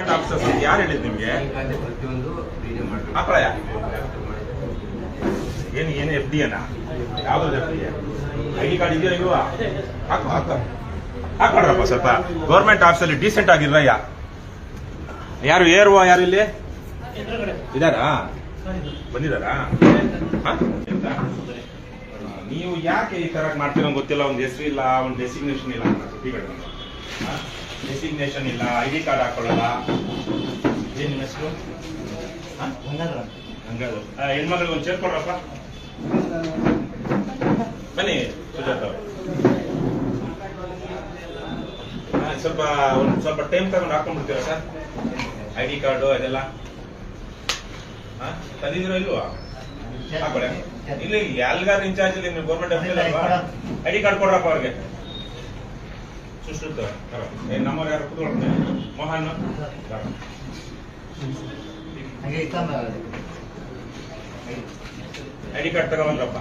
ಅಂತ ಯಾರು ಹೇಳಿದ್ ನಿಮ್ಗೆ? ಹಾಕ್ರಯ್ಯ ಏನು ಏನು ಎಫ್ ಡಿ ಅನ್ನ ಯಾವ್ದು F D I D card ಇದೆಯೋ ಇಲ್ವಾ? ಹಾಕು ಹಾಕು. ಹಾಕೊಡ್ರಪ್ಪ ಸ್ವಲ್ಪ. ಗೌರ್ಮೆಂಟ್ ಆಫೀಸಲ್ಲಿ ಡೀಸೆಂಟ್ ಆಗಿರ್ರಯ್ಯ ಯಾರು ಏರುವ ಯಾರು ಇಲ್ಲಿ? ಇದಾರಾ? ಬಂದಿದಾರಾ? ನೀವು ಯಾಕೆ ಈ ತರ ಮಾಡ್ತೀರೋ ಗೊತ್ತಿಲ್ಲ, ಒಂದು ಹೆಸರು ಇಲ್ಲ, ಒಂದು ಡೆಸಿಗ್ನೇಷನ್ ಇಲ್ಲ ಡೆಸಿಗ್ನೇಷನ್ ಇಲ್ಲ ಐ ಡಿ ಕಾರ್ಡ್ ಹಾಕೊಳ್ಳಲ್ಲ. ಏನ್ ನಿಮ್ಮ ಹೆಸರು? ಹೆಣ್ಮಗಳಿಗೆ ಹಂಗಾದ್ರು ಆ, ಹೆಣ್ಮಕ್ಳಿಗೆ ಒಂದು ಚೇರ್ ಕೊಡ್ರಪ್ಪ. ಬನ್ನಿ ಸುಜಾತ. ಸ್ವಲ್ಪ ಒಂದು ಸ್ವಲ್ಪ ಟೈಮ್ ತಗೊಂಡು ಹಾಕೊಂಡ್ಬಿಡ್ತೀರಾ ಸರ್? ಐ ಡಿ ಕಾರ್ಡು ಅದೆಲ್ಲ? ಹಾ? ತಂದಿದ್ದೀರಾ ಇಲ್ವಾ? ಹಾಕೊಳ್ಳಿ. ಇಲ್ಲಿ ಎಲ್ಗಾರು ಇನ್ಚಾರ್ಜ್ ಇಲ್ಲಿ ಗೌರ್ಮೆಂಟ್ ಐ ಡಿ ಕಾರ್ಡ್ ಕೊಡ್ರಪ್ಪ ಅವ್ರಿಗೆ. ಸುಶ್ರುತ ನಮ್ಮವ್ರು ಯಾರು? ಕುತ್ಕೊಳ್ತಾರೆ ಮೋಹನ್? ಐಡಿ ಕಾರ್ಡ್ ತಗೊಂಡ್ರಪ್ಪ.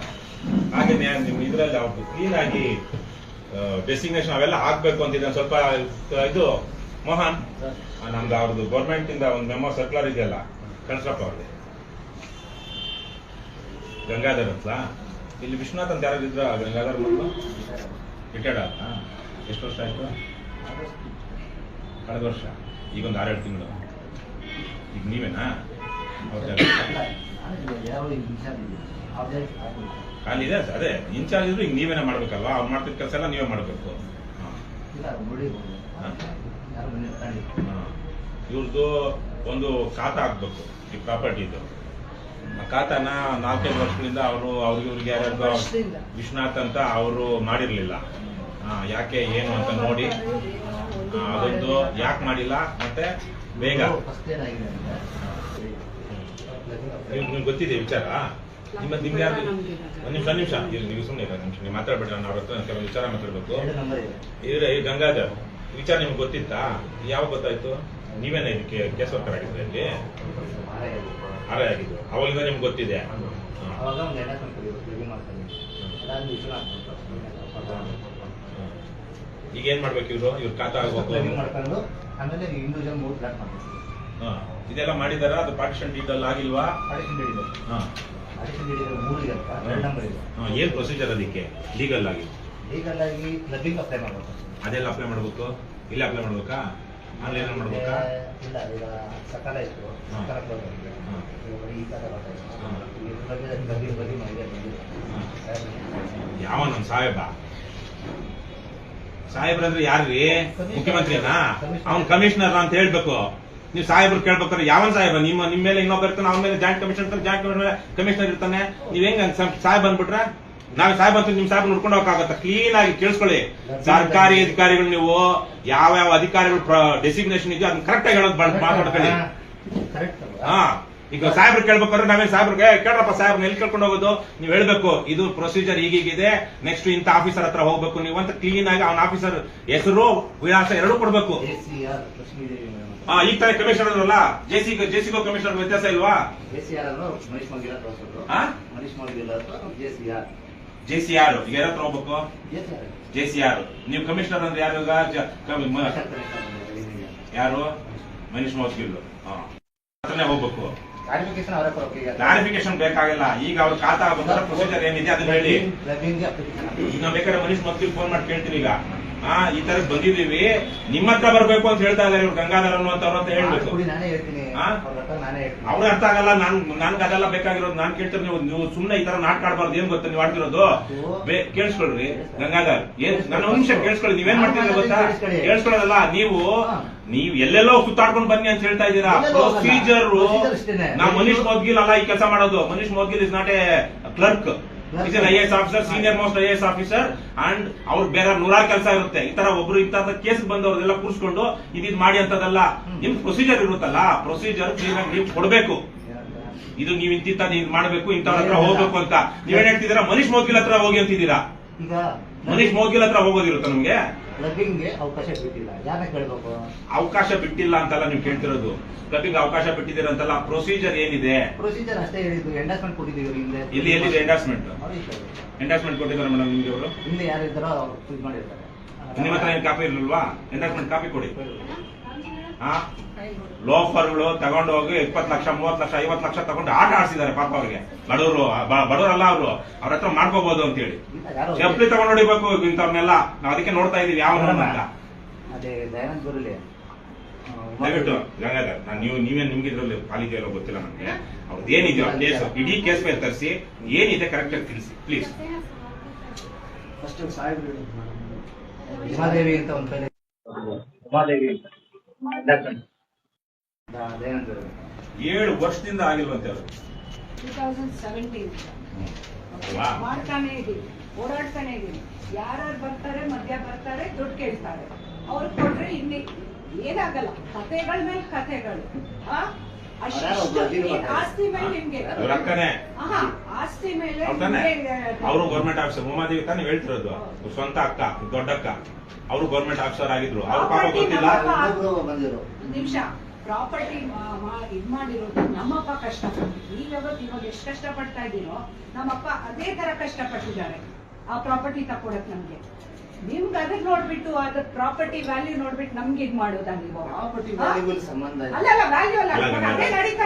ಹಾಗೆ ನೀವು ಇದರಲ್ಲಿ ಅವ್ರದ್ದು ಕ್ಲೀನ್ ಆಗಿ ಡೆಸಿಗ್ನೇಷನ್ ಅವೆಲ್ಲ ಹಾಕ್ಬೇಕು ಅಂತಿದ್ದೆ. ಸ್ವಲ್ಪ ಇದು ಮೋಹನ್? ನಮ್ದು ಅವ್ರದ್ದು ಗೌರ್ಮೆಂಟ್ ಇಂದ ಒಂದು ಮೆಮೋ ಸರ್ಕ್ಯುಲರ್ ಇದೆಯಲ್ಲ ಕಳ್ಸಪ್ಪ ಅವ್ರಿಗೆ. ಗಂಗಾಧರ್ ಅಂತ ಇಲ್ಲಿ ವಿಶ್ವನಾಥ್ ಅಂತ ಯಾರು ಇದ್ರ ಗಂಗಾಧರ್ ಮಕ್ಕಳು ರಿಟೈರ್ಡ್ ಆದ ಎಷ್ಟು ವರ್ಷ ಆಯಿತು? ಕಳೆದ ವರ್ಷ. ಈಗ ಒಂದು ಆರೇಳು ತಿಂಗಳು. ಈಗ ನೀವೇನಾ? ಖಾಲಿ ಇದೆ? ಅದೇ ಇನ್ಚಾರ್ಜ್ ಇದ್ರು ಈಗ ನೀವೇನ ಮಾಡ್ಬೇಕಲ್ವಾ? ಅವ್ರು ಮಾಡ್ತಿದ್ದ ಕೆಲಸ ಎಲ್ಲ ನೀವೇ ಮಾಡಬೇಕು. ಇವ್ರದ್ದು ಒಂದು ಖಾತ ಹಾಕ್ಬೇಕು ಈ ಪ್ರಾಪರ್ಟಿದು. ಆ ಖಾತಾನ ನಾಲ್ಕೈದು ವರ್ಷಗಳಿಂದ ಅವರು ಅವ್ರಿಗೆ ಇವ್ರಿಗೆ ಯಾರ್ಯಾರು ವಿಶ್ವನಾಥ್ ಅಂತ ಅವರು ಮಾಡಿರ್ಲಿಲ್ಲ. ಯಾಕೆ ಏನು ಅಂತ ನೋಡಿ. ಅದೊಂದು ಯಾಕೆ ಮಾಡಿಲ್ಲ ಮತ್ತೆ ಬೇಗ. ನಿಮ್ಗೆ ಗೊತ್ತಿದೆ ವಿಚಾರ? ನಿಮ್ಮ ನಿಮ್ಗೆ ಯಾರು ಒಂದ್ ನಿಮಿಷ ನಿಮಿಷ. ನೀವು ಸುಮ್ಮನೆ ನಿಮಿಷ. ನೀವು ಮಾತಾಡ್ಬೇಡಿ ನಾನು ಅವ್ರ ಹತ್ರ ಕೆಲವು ವಿಚಾರ ಮಾತಾಡ್ಬೇಕು. ಇದ್ರೆ ಈ ಗಂಗಾಧರ್. ವಿಚಾರ ನಿಮ್ಗೆ ಗೊತ್ತಿತ್ತಾ? ಯಾವಾಗ ಗೊತ್ತಾಯ್ತು? ನೀವೇನ ಇದಕ್ಕೆ ಕೇಸ್ ವರ್ಕರ್ ಆಗಿದ್ರೆ ಇಲ್ಲಿ? ಆರೇ ಆಗಿದ್ರು ಅವಾಗಿಂದ ನಿಮ್ಗೆ ಗೊತ್ತಿದೆ. ಈಗ ಏನ್ ಮಾಡ್ಬೇಕು ಇವರು? ಇವ್ರ ಖಾತಾ ಆಗ್ಬೇಕು ಮಾಡ್ಕೊಂಡು ಆಮೇಲೆ ಇಂಡಿವಿಜುವಲ್ ಮೂರು ಹಾ. ಇದೆಲ್ಲ ಮಾಡಿದಾರ? ಅದು ಪಾರ್ಟಿಷನ್ ಡೀಟಲ್ ಆಗಿಲ್ವಾ? ಅಡಿಷನ್ ಹಿಡಿದು ಹಾ. ಅಡಿಷನ್ ಹಿಡಿದ್ರೆ ಮೂರು ಇದೆ ಅಂತ ಎರಡು ನಂಬರ್ ಇದೆ. ಹಾ, ಏನ್ ಪ್ರೊಸೀಜರ್ ಅದಕ್ಕೆ? ಲೀಗಲ್ ಆಗಿ. ಲೀಗಲ್ ಆಗಿ ಕ್ಲಬ್ಬಿಂಗ್ ಅಪ್ಲೈ ಮಾಡಬೇಕು. ಅದೆಲ್ಲ ಅಪ್ಲೈ ಮಾಡ್ಬೇಕು? ಇಲ್ಲ ಅಪ್ಲೈ ಮಾಡ್ಬೇಕಾ? ಆನ್ಲೈನ್ ಮಾಡ್ಬೇಕಾ? ಇಲ್ಲ ಈಗ ಸಕಾಲ ಇತ್ತು. ಸಕಾಲ ಈ ಬರ್ತಾ ಯಾವ ನಮ್ ಸಾಹೇಬ? ಸಾಹೇಬ್ರಂದ್ರೆ ಯಾರ್ರಿ? ಮುಖ್ಯಮಂತ್ರಿನಾ ಅವ್ನ್ ಕಮಿಷನರ್ ಅಂತ ಹೇಳ್ಬೇಕು. ನೀವು ಸಾಹೇಬ್ರು ಕೇಳ್ಬೇಕಾದ್ರೆ ಯಾವನ್ ಸಾಹೇಬ? ನಿಮ್ಮ ನಿಮ್ಮ ಮೇಲೆ ಇನ್ನೊಬ್ಬ ಇರ್ತಾನೆ ಅವನ ಮೇಲೆ ಜಾಯಿಂಟ್ ಕಮಿಷನ್ ಜಾಯಿಂಟ್ ಕಮಿಷನರ್ ಇರ್ತಾನೆ. ನೀವ್ ಹೆಂಗ್ ಸಾಹೇಬ್ ಅಂದ್ಬಿಟ್ರೆ? ನಾವ್ ಸಾಹೇಬ್ ಅಂತ ನಿಮ್ ಸಾಹೇಬ್ ನೋಡ್ಕೊಂಡು ಹೋಗಕ್ಕಾಗತ್ತ? ಕ್ಲೀನ್ ಆಗಿ ಕೇಳಿಸ್ಕೊಳ್ಳಿ. ಸರ್ಕಾರಿ ಅಧಿಕಾರಿಗಳು ನೀವು ಯಾವ ಯಾವ ಅಧಿಕಾರಿಗಳು ಡೆಸಿಗ್ನೇಷನ್ ಇದೆಯೋ ಅದನ್ನ ಕರೆಕ್ಟ್ ಆಗಿ ಹೇಳೋದು ಮಾತಾಡ್ಕೊಳ್ಳಿ. ಹಾ. ಈಗ ಸಾಹೇಬ್ರು ಕೇಳ್ಬೇಕಾದ್ರೆ ನಾವೇ ಸಾಹೇಬ್ರಿಗೆ "ಏ, ಕೇಳ್ರಪ್ಪ ಸಾಹೇಬ್ ಎಲ್ಲಿ ಕೇಳ್ಕೊಂಡು ಹೋಗೋದು? ನೀವು ಹೇಳ್ಬೇಕು ಇದು ಪ್ರೊಸೀಜರ್ ಈಗೀಗಿದೆ ನೆಕ್ಸ್ಟ್ ಇಂಥ ಆಫೀಸರ್ ಹತ್ರ ಹೋಗ್ಬೇಕು. ನೀವು ಅಂತ ಕ್ಲೀನ್ ಆಗಿ ಅವ್ನ ಆಫೀಸರ್ ಹೆಸರು ವಿಳಾಸ ಎರಡು ಕೊಡ್ಬೇಕು. ಈಗ ತರ ಕಮಿಷನರ್ ಅಲ್ಲ ಜೆಸಿ ಜೆಸಿಗೋ ಕಮಿಷನರ್ ವ್ಯತ್ಯಾಸ ಇಲ್ವಾ? ಜೆಸಿ ಆರ್ ಈಗ ಯಾರ ಹತ್ರ ಹೋಗ್ಬೇಕು. ಜೆಸಿ ಆರ್ ನೀವು ಕಮಿಷನರ್ ಅಂದ್ರೆ ಯಾರು ಯಾರು? ಮನೀಶ್ ಮೋಸ್ಗಿಲ್ ಹಾ. ಹತ್ರನೇ ಹೋಗ್ಬೇಕು. ಕ್ಲಾರಿಫಿಕೇಶನ್ ಬೇಕಾಗಿಲ್ಲ. ಈಗ ಅವ್ರ ಖಾತಾ ಬಂದ್ರೆ ಪ್ರೊಸೀಜರ್ ಏನಿದೆ ಅದನ್ನ ಹೇಳಿ. ನಾವ್ ಬೇಕಾದ್ರೆ ಮನೀಶ್ ಮತ್ತೆ ಫೋನ್ ಮಾಡಿ ಕೇಳ್ತೀನಿ ಈಗ. ಆ ಈ ತರ ಬಂದಿದೀವಿ ನಿಮ್ಮ ಹತ್ರ ಬರ್ಬೇಕು ಅಂತ ಹೇಳ್ತಾ ಇದಾರೆ ಇವ್ರು ಗಂಗಾಧರ್ ಅನ್ನುವಂಥವ್ರು ಅಂತ ಹೇಳ್ಬೇಕು? ಅವ್ರ ಅರ್ಥ ಆಗಲ್ಲ ನಾನ್ ನನ್ಗೆ ಅದೆಲ್ಲ ಬೇಕಾಗಿರೋದು ನಾನ್ ಕೇಳ್ತೀನಿ ನೀವು ನೀವು ಸುಮ್ನೆ ಈ ತರ ನಾಟಕ ಆಡ್ಬಾರ್ದು ಏನ್ ಗೊತ್ತ ನೀವು ಆಡ್ತಿರೋದು? ಕೇಳಿಸ್ಕೊಳ್ರಿ ಗಂಗಾಧರ್. ಏನ್ ನನ್ನ ನಿಮಿಷ ಕೇಳಿಸ್ಕೊಳ್ಳಿ ನೀವೇನ್ ಮಾಡ್ತೀರಾ ಗೊತ್ತಾ? ಕೇಳಿಸ್ಕೊಳ್ಳೋದಲ್ಲ ನೀವು ನೀವ್ ಎಲ್ಲೆಲ್ಲೋ ಸುತ್ತಾಡ್ಕೊಂಡು ಬನ್ನಿ ಅಂತ ಹೇಳ್ತಾ ಇದ್ದೀರಾ. ಪ್ರೊಸೀಜರ್ ನಾವು ಮನೀಶ್ ಮೋದ್ಗಿಲ್ ಅಲ್ಲ ಈ ಕೆಲಸ ಮಾಡೋದು. Manish Moudgil is not a clerk is I S officer senior most I S officer and ಅವ್ರ ಬೇರೆ ನೂರಾರು ಕೆಲಸ ಇರುತ್ತೆ. ಈ ತರ ಒಬ್ರು ಇಂತ ಕೇಸ್ ಬಂದವ್ರೆಲ್ಲ ಕೂರಿಸ್ಕೊಂಡು ಇದಿದ್ ಮಾಡಿ ಅಂತದಲ್ಲ. ನಿಮ್ ಪ್ರೊಸೀಜರ್ ಇರುತ್ತಲ್ಲ ಪ್ರೊಸೀಜರ್ ನೀವು ಕೊಡ್ಬೇಕು. ಇದು ನೀವ್ ಇಂತಿಂತ ನೀವ್ ಮಾಡ್ಬೇಕು ಇಂಥವ್ರ ಹತ್ರ ಹೋಗ್ಬೇಕು ಅಂತ. ನೀವೇನ್ ಹೇಳ್ತಿದ್ದೀರಾ? ಮನೀಶ್ ಮೋಗಿಲ್ ಹತ್ರ ಹೋಗಿ ಅಂತಿದ್ದೀರಾ? ಮನೀಶ್ ಮೋಗಿಲ್ ಹತ್ರ ಹೋಗೋದಿರುತ್ತ ನಮ್ಗೆ? ಕ್ಲಬ್ಬಿಂಗ್ಗೆ ಅವಕಾಶ ಬಿಟ್ಟಿಲ್ಲ. ಯಾಕೆ ಕೇಳ್ಬೇಕು? ಅವಕಾಶ ಬಿಟ್ಟಿಲ್ಲ ಅಂತಲ್ಲ ನೀವು ಕೇಳ್ತಿರೋದು. ಕ್ಲಬ್ಬಿಂಗ್ ಅವಕಾಶ ಬಿಟ್ಟಿದ್ದೀರ ಅಂತಲ್ಲ ಪ್ರೊಸೀಜರ್ ಏನಿದೆ? ಪ್ರೊಸೀಜರ್ ಅಷ್ಟೇ ಹೇಳಿದ್ದು. ಎಂಡಾಸ್ಮೆಂಟ್ ಕೊಟ್ಟಿದ್ದೀವಿ ಹಿಂದೆ. ಎಲ್ಲಿ ಎಲ್ಲಿದೆ ಎಂಡಾಸ್ಮೆಂಟ್ ಎಂಡಾಸ್ಮೆಂಟ್ ಕೊಟ್ಟಿದ್ದಾರೆ ಮೇಡಮ್ ನಿಮ್ಗೆ ಅವರು? ಹಿಂದೆ ಯಾರಿದ್ದಾರೋ ಅವ್ರು ಇದು ಮಾಡಿರ್ತಾರೆ. ನಿಮ್ಮ ಹತ್ರ ಏನು ಕಾಪಿ ಇರಲಿಲ್ವಾ? ಎಂಡಾಸ್ಮೆಂಟ್ ಕಾಪಿ ಕೊಡಿ. ಲೋಫರ್ಗಳು ತಗೊಂಡು ಹೋಗಿ ಇಪ್ಪತ್ತು ಲಕ್ಷ ಮೂವತ್ತು ಲಕ್ಷ ಐವತ್ತು ಲಕ್ಷ ತಗೊಂಡು ಆಟ ಆಡ್ಸಿದ್ದಾರೆ ಪಾಪ ಅವ್ರಿಗೆ. ಬಡವರು ಬಡವರಲ್ಲ ಅವರು. ಅವ್ರ ಹತ್ರ ಮಾಡ್ಕೋಬಹುದು ಅಂತ ಹೇಳಿ ಯಾರೋ ಚಪ್ಪಲಿ ತಗೊಂಡು ಹೊಡಿಬೇಕು ಇಂಥವ್ರನ್ನೆಲ್ಲ. ನಾವು ಅದಕ್ಕೆ ನೋಡ್ತಾ ಇದೀವಿ ಯಾವ ದಯವಿಟ್ಟು ಗಂಗಾಧರ್ ನಾನು ನೀವು ನೀವೇ ನಿಮ್ಗೆ ಇದ್ರಲ್ಲಿ ಪಾಲಿಕೆ ಎಲ್ಲ ಗೊತ್ತಿಲ್ಲ ನನಗೆ ಅವ್ರದ್ದು ಏನಿದೆಯೋ ಕೇಸ್? ಇಡೀ ಕೇಸ್ ಮೇಲೆ ತರಿಸಿ ಏನಿದೆ ಕರೆಕ್ಟ್ ಆಗಿ ತಿಳಿಸಿ ಪ್ಲೀಸ್ ಉಮಾದೇವಿ ಅಂತ ಒಂದು ಉಮಾದೇವಿ ಅಂತ. ಏಳು ವರ್ಷದಿಂದ ಆಗಿಲ್ವಂತೆ ಅವರು 2017 ವಾ. ಮಾಡ್ತಾನೆ ಇದೀವಿ ಓಡಾಡ್ತಾನೆ ಇದ್ದೀನಿ. ಯಾರ್ಯಾರು ಬರ್ತಾರೆ ಮಧ್ಯ ಬರ್ತಾರೆ ದುಡ್ಡು ಕೇಳ್ತಾರೆ. ಅವ್ರು ಕೊಟ್ರೆ ಇಲ್ಲಿ ಏನಾಗಲ್ಲ. ಕಥೆಗಳ ಮೇಲೆ ಕಥೆಗಳು. ಆ? ಆಸ್ತಿ ಮೇಲೆ ನಿಮ್ಗೆ ಇವ್ರ ಆಹಾ, ಆಸ್ತಿ ಮೇಲೆ ಅವ್ರು ಗೌರ್ಮೆಂಟ್ ಆಫೀಸರ್ ಉಮಾದೇವಿ ತಾನೇ ಹೇಳ್ತಿರೋದು. ಸ್ವಂತ ಅಕ್ಕ ದೊಡ್ಡಕ್ಕ ಅವರು ಗೌರ್ಮೆಂಟ್ ಆಫೀಸರ್ ಆಗಿದ್ರು. ಅವ್ರ ಪಾಪ ಗೊತ್ತಿಲ್ಲ. ನಿಮಿಷ. ಪ್ರಾಪರ್ಟಿ ಇದ್ ಮಾಡಿರೋದು ನಮ್ಮಪ್ಪ ಕಷ್ಟಪಟ್ಟು ಈಗ ಇವಾಗ ಎಷ್ಟು ಕಷ್ಟಪಡ್ತಾ ಇದ್ದೀರೋ ನಮ್ಮಪ್ಪ ಅದೇ ತರ ಕಷ್ಟಪಟ್ಟಿದ್ದಾರೆ. ಆ ಪ್ರಾಪರ್ಟಿ ತಕೊಡಕ್ ನಮ್ಗೆ. ನಿಮ್ಗೆ ಅದನ್ನ ನೋಡ್ಬಿಟ್ಟು ಅದ್ರ ಪ್ರಾಪರ್ಟಿ ವ್ಯಾಲ್ಯೂ ನೋಡ್ಬಿಟ್ಟು ನಮ್ಗೆ ಇದ್ ಮಾಡೋದಾ ನೀವು ಪ್ರಾಪರ್ಟಿ ಹಾ? ಸಂಬಂಧ ಇಲ್ಲ ಅಲ್ಲ ಅಲ್ಲ ವ್ಯಾಲ್ಯೂ ಅಲ್ಲ ಅದೇ ನಡೀತಾ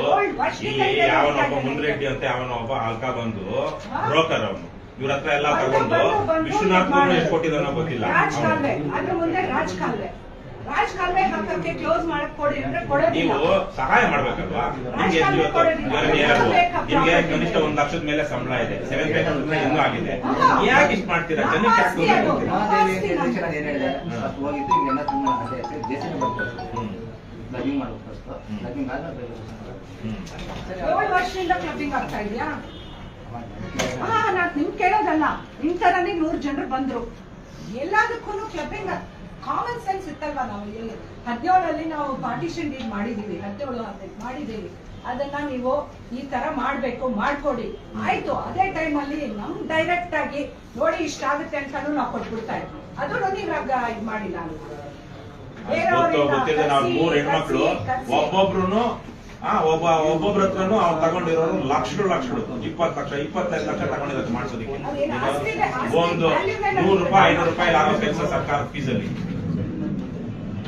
ಗೋಲ್ಡ್ ವರ್ಷದಿಂದ ಇದೆ ಯಾವನೊಬ್ಬ. ಮುಂದ್ರೆಡ್ಡಿ ಅಂತ ಯಾವನೊಬ್ಬ ಅಲ್ಕ ಬಂದು? ಬ್ರೋಕರ್ ಅವನು ಇವ್ರ ಹತ್ರ ಎಲ್ಲ ತಗೊಂಡು ವಿಶ್ವನಾಥ್. ಎಷ್ಟು ಕೊಟ್ಟಿದ್ದಾನೋ ಗೊತ್ತಿಲ್ಲ ರಾಜ್ ಅವ್ನು. ಅದ್ರ ಮುಂದೆ ರಾಜ್ ಕಾಲುವೆ ಹಾಕಕ್ಕೆ ಕ್ಲೋಸ್ ಮಾಡಕ್ ಕೊಡಿ ಅಂದ್ರೆ ಕೊಡೋದಿಲ್ಲ. ನೀವು ಸಹಾಯ ಮಾಡ್ಬೇಕಲ್ವಾ? ನಿಮ್ಗೆ ಎಷ್ಟು ಇವತ್ತು ಇವಾಗ ನಿಮ್ಗೆ ಕನಿಷ್ಠ ಒಂದ್ ಲಕ್ಷದ ಮೇಲೆ ಸಂಬಳ ಇದೆ? ಸೆವೆನ್ ಪೇ ಇನ್ನೂ ಆಗಿದೆ. ಯಾಕೆ ಇಷ್ಟ ಮಾಡ್ತೀರಾ? ಜನ ಯಾಕೆ ತೊಂದ್ರೆ ಕೊಡ್ತೀರಾ? ಉಮಾದೇವಿ ಅಂತ ಹೇಳಿ ನಾನು. ಏನ್ ಹೇಳಿದೆ ಹಾ. ಫಸ್ಟ್ ಹೋಗಿದ್ದು ಇಲ್ಲೆಲ್ಲ ತುಂಬ ಅದೇ ಜೆಸಿಬಿ ಬರ್ತಾರೆ ಹ್ಮ್. ಡಬ್ಬಿಂಗ್ ಮಾಡ್ಬೇಕು ಫಸ್ಟ್ ಹ್ಮ್. ಡಬ್ಬಿಂಗ್ ಆದ್ಮೇಲೆ ಹ್ಮ್. ಸರಿ ಏಳು ವರ್ಷದಿಂದ ಕ್ಲಬ್ಬಿಂಗ್ ಆಗ್ತಾ ಇದೆಯಾ? ಹಾ ನಾನ್ ನಿಮ್ ಕೇಳೋದಲ್ಲ. ನಿಮ್ ತರನೇ ನೂರ್ ಜನರು ಬಂದ್ರು. ಎಲ್ಲದಕ್ಕೂ ಕ್ಲಬ್ಬಿಂಗ್ ಕಾಮನ್ ಸೆನ್ಸ್ ಇತ್ತಲ್ವಾ ನಾವು ಎಲ್ಲಿ ಹದಿನೇಳಲ್ಲಿ ನಾವು ಪಾರ್ಟಿಷನ್ ಡೀಲ್ ಮಾಡಿದೀವಿ ಹದಿನೇಳು ಹದಿನೈದು ಮಾಡಿದೀವಿ ಅದನ್ನ ನೀವು ಈ ತರ ಮಾಡ್ಬೇಕು ಮಾಡ್ಕೊಡಿ. ಆಯ್ತು ಅದೇ ಟೈಮ್ ಅಲ್ಲಿ ನಮ್ ಡೈರೆಕ್ಟ್ ಆಗಿ ನೋಡಿ ಇಷ್ಟ ಆಗುತ್ತೆ ಅಂತಾನು ನಾವು ಕೊಟ್ಬಿಡ್ತಾ ಇದ್ವಿ. ಅದನ್ನು ನೀವಾಗ ಇದು ಮಾಡಿಲ್ಲ ಗೊತ್ತಿದೆ ನಾವು ಮೂರ್ ಹೆಣ್ಮಕ್ಳು. ಒಬ್ಬೊಬ್ರು ಒಬ್ಬ ಒಬ್ಬೊಬ್ರ ಹತ್ರನು ಅವ್ರು ತಗೊಂಡಿರೋರು ಲಕ್ಷಗಳು ಲಕ್ಷಗಳು. ಇಪ್ಪತ್ತು ಲಕ್ಷ ಇಪ್ಪತ್ತೈದು ಲಕ್ಷ ತಗೊಂಡಿರೋದು ಮಾಡಿಸೋದಕ್ಕೆ. ಒಂದು ನೂರು ರೂಪಾಯಿ ಐನೂರು ರೂಪಾಯಿ ಆಗೋ ಕೆಲಸ ಸರ್ಕಾರ ಫೀಸಲ್ಲಿ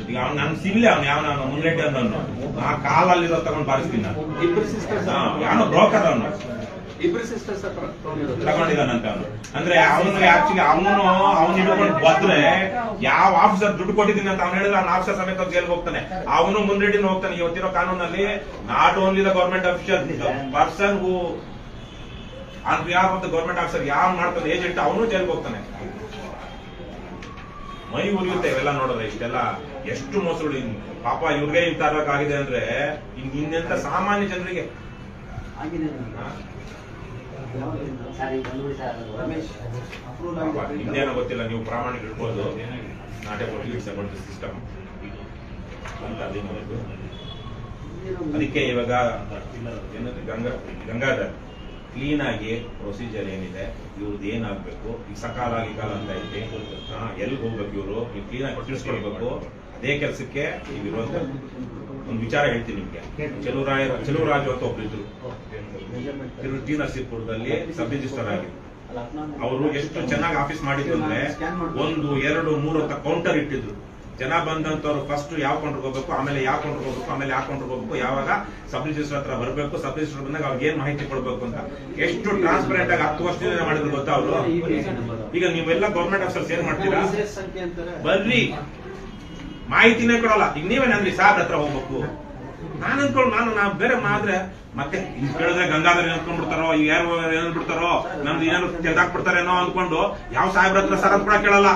ಈಗ ಅವ್ನು ನನ್ ಸಿಗ್ಲಿ ಅವ್ನು ಯಾವ ನಾನು ಮುನ್ರೆಡ್ಡಿ ಅನ್ನೋನು ಆ ಕಾಲಲ್ಲಿರೋ ತಗೊಂಡು ಬಾರಿಸ್ತೀನಿ ನಾನು. ಇಬ್ರು ಸಿಸ್ಟರ್ಸ್ ಯಾವನೋ ಬ್ರೋಕರ್ ಅವನು. ಇಬ್ರು ಸಿಸ್ಟರ್ಸ್ ತಗೊಂಡಿದ್ದಾನಂತ ಅವನು. ಅಂದ್ರೆ ಅವನು ಆಕ್ಚುಲಿ ಅವನು ಅವ್ನು ಹಿಡ್ಕೊಂಡು ಬಂದ್ರೆ ಯಾವ ಆಫೀಸರ್ ದುಡ್ಡು ಕೊಟ್ಟಿದ್ದೀನಿ ಅಂತ ಅವ್ನು ಹೇಳಿದ್ರೆ ಅವ್ನ ಆಫೀಸರ್ ಸಮೇತ ಜೈಲ್ಗೆ ಹೋಗ್ತಾನೆ. ಅವನು ಮುನ್ರೆಡ್ಡಿನ ಹೋಗ್ತಾನೆ ಇವತ್ತಿರೋ ಕಾನೂನಲ್ಲಿ. Not only the government officer person who on behalf of the government officer ಯಾವ ಮಾಡ್ತಾನೆ ಏಜೆಂಟ್ ಅವನು ಜೈಲ್ಗೆ ಹೋಗ್ತಾನೆ. ಮೈ ಉರಿಯುತ್ತೆ ಇವೆಲ್ಲ ನೋಡಿದ್ರೆ ಇಷ್ಟೆಲ್ಲ ಎಷ್ಟು ಮೋಸಗಳು ಪಾಪ ಇವ್ರಿಗೆ ಇಂತ ಆಗಿದೆ ಅಂದ್ರೆ ಇನ್ ಇನ್ನೆಂತ ಸಾಮಾನ್ಯ ಜನರಿಗೆ. ಇನ್ನೇನೋ ಗೊತ್ತಿಲ್ಲ ನೀವು ಪ್ರಾಮಾಣಿಕ ಇಡ್ಬೋದು. Not about it's about the system ಅಂತ ಅದಕ್ಕೆ ಇವಾಗ ಗಂಗಾ ಗಂಗಾಧರ್. ಕ್ಲೀನ್ ಆಗಿ ಪ್ರೊಸೀಜರ್ ಏನಿದೆ ಇವ್ರದ್ದು ಏನಾಗಬೇಕು? ಈಗ ಸಕಾಲ ಗಿಕಾಲ ಅಂತ ಐತೆ. ಎಲ್ಲಿ ಹೋಗ್ಬೇಕು ಇವರು? ನೀವು ಕ್ಲೀನ್ ಆಗಿ ಕಟ್ಟಿಸ್ಕೊಳ್ಬೇಕು ಅದೇ ಕೆಲಸಕ್ಕೆ ಈಗ ಇರುವಂತ ಒಂದು ವಿಚಾರ ಹೇಳ್ತೀನಿ ನಿಮ್ಗೆ. ಚಲುರಾಯ ಚಲುರಾಜ್ ಅಂತ ಒಬ್ರಿದ್ರು ಇವರು ಟಿ ನರಸೀಪುರದಲ್ಲಿ ಸಬ್ ರಿಜಿಸ್ಟರ್ ಆಗಿದ್ರು ಅವರು ಎಷ್ಟು ಚೆನ್ನಾಗಿ ಆಫೀಸ್ ಮಾಡಿದ್ರು ಅಂದ್ರೆ ಒಂದು ಎರಡು ಮೂರು ಅಂತ ಕೌಂಟರ್ ಇಟ್ಟಿದ್ರು. ಜನ ಬಂದಂತವ್ರು ಫಸ್ಟ್ ಯಾವ ಕೌಂಟರ್ ಹೋಗ್ಬೇಕು ಆಮೇಲೆ ಯಾವ ಕೌಂಟರ್ ಹೋಗ್ಬೇಕು ಆಮೇಲೆ ಯಾವ ಕೌಂಟರ್ ಹೋಗ್ಬೇಕು ಯಾವಾಗ ಸಬ್ ರಿಜಿಸ್ಟರ್ ಹತ್ರ ಬರಬೇಕು ಸಬ್ ರಿಜಿಸ್ಟರ್ ಬಂದಾಗ ಅವ್ರಿಗೆ ಏನ್ ಮಾಹಿತಿ ಕೊಡ್ಬೇಕು ಅಂತ. ಎಷ್ಟು ಟ್ರಾನ್ಸ್ಪರೆಂಟ್ ಆಗಿ ಹತ್ತು ವರ್ಷದಿಂದ ಮಾಡಿದ್ರು ಗೊತ್ತಾ ಅವರು? ಈಗ ನೀವೆಲ್ಲ ಗೌರ್ಮೆಂಟ್ ಆಫೀಸರ್ಸ್ ಏನ್ ಮಾಡ್ತೀರಾ? ಬರ್ರಿ. ಮಾಹಿತಿನೇ ಕೊಡಲ್ಲ. ಈಗ ನೀವೇನಂದ್ರಿ ಸಾರ್ ಹತ್ರ ಹೋಗ್ಬೇಕು. ನಾನು ಅನ್ಕೊಂಡು ನಾನು ನಾ ಬೇರೆ ಮಾದ್ರೆ ಮತ್ತೆ ಇನ್ ಕೇಳಿದ್ರೆ ಗಂಗಾಧರ್ ಅನ್ಕೊಂಡ್ಬಿಡ್ತಾರೋ ಯಾರು ಏನ್ ಬಿಡ್ತಾರೋ ನಮ್ದು ಏನಾದ್ರು ತೆಗ್ದಾಕ್ಬಿಡ್ತಾರೇನೋ ಅನ್ಕೊಂಡು ಯಾವ ಸಾಹೇಬ್ರ ಹತ್ರ ಸರ್ ಕೂಡ ಕೇಳಲ್ಲ.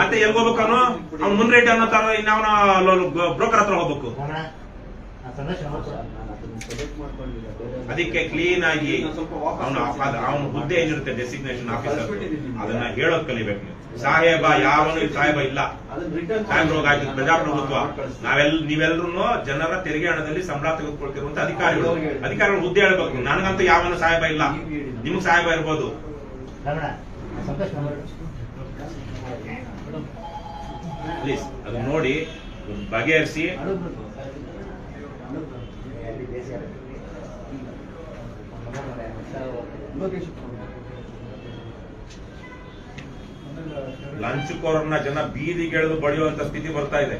ಮತ್ತೆ ಎಲ್ಲಿ ಹೋಗ್ಬೇಕು ಅವನು? ಅವ್ನು ಮುಂದ್ರೆಡ್ಡಿ ಅನ್ನೋ ತರ ಇನ್ಯಾವನ ಬ್ರೋಕರ್ ಹತ್ರ ಹೋಗ್ಬೇಕು. ಅದಕ್ಕೆ ಕ್ಲೀನ್ ಆಗಿ ಅವನು ಅವನ ಹುದ್ದೆ ಏನಿರುತ್ತೆ ಡೆಸಿಗ್ನೇಷನ್ ಆಫೀಸರ್ ಅದನ್ನ ಹೇಳೋದ್ ಕಲಿಬೇಕು ನೀವು. ಸಾಹೇಬ ಯಾವನು ಸಾಹೇಬ ಇಲ್ಲ. ಸಾಹೇಬ್ರೋಗಾಯ್ತು ಪ್ರಜಾಪ್ರಭುತ್ವ. ನಾವೆಲ್ ನೀವೆಲ್ಲರೂ ಜನರ ತೆರಿಗೆ ಹಣದಲ್ಲಿ ಸಂಬಳ ತೆಗೆದುಕೊಳ್ತಿರುವಂತ ಅಧಿಕಾರಿಗಳು. ಅಧಿಕಾರಿಗಳು ಹುದ್ದೆ ಹೇಳ್ಬೇಕು. ನನಗಂತೂ ಯಾವನು ಸಾಹೇಬ ಇಲ್ಲ. ನಿಮ್ಗೆ ಸಾಹೇಬ ಇರ್ಬೋದು. ಪ್ಲೀಸ್ ಅದನ್ನ ನೋಡಿ, ಬಗೆಹರಿಸಿ. ಲಂಚ್ ಲಂಚಕೋರನ್ನ ಜನ ಬೀದಿ ಬೀದಿಗೆಳೆದು ಬಡಿಯುವಂತ ಸ್ಥಿತಿ ಬರ್ತಾ ಇದೆ.